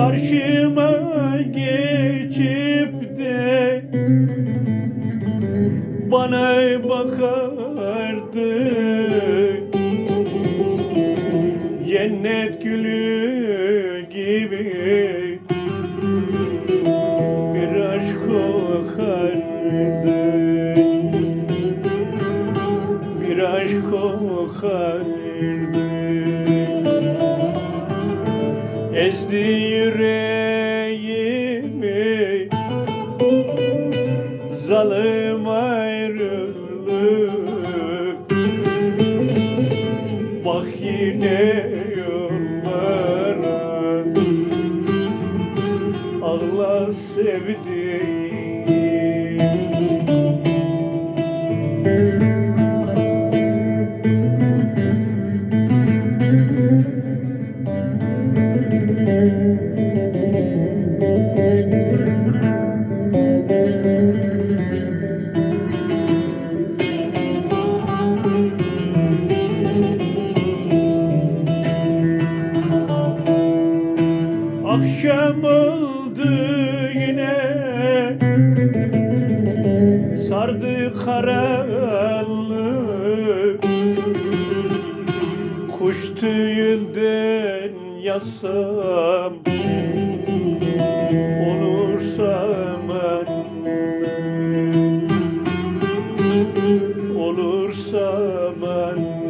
karşıma geçip de bana bakardı cennet gülü gibi bir aşk kokardı bir aşk kokardı ezdi Zalim ayrılık. Bak yine yollara. Ağla sevdiğim Akşam oldu yine. Sardı karanlık. Kuş tüyünden yasam Olursa ben. Olursa ben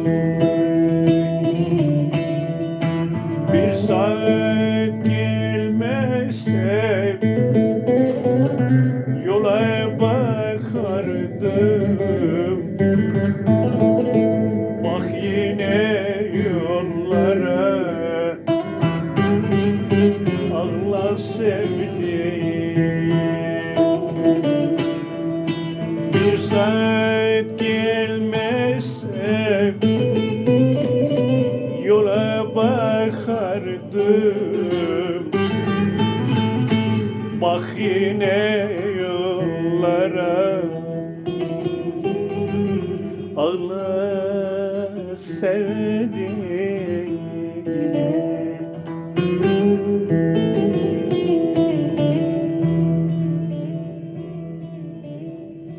Bir saat gelmezse yola bakardım. Bak yine yollara Ağla sevdiğim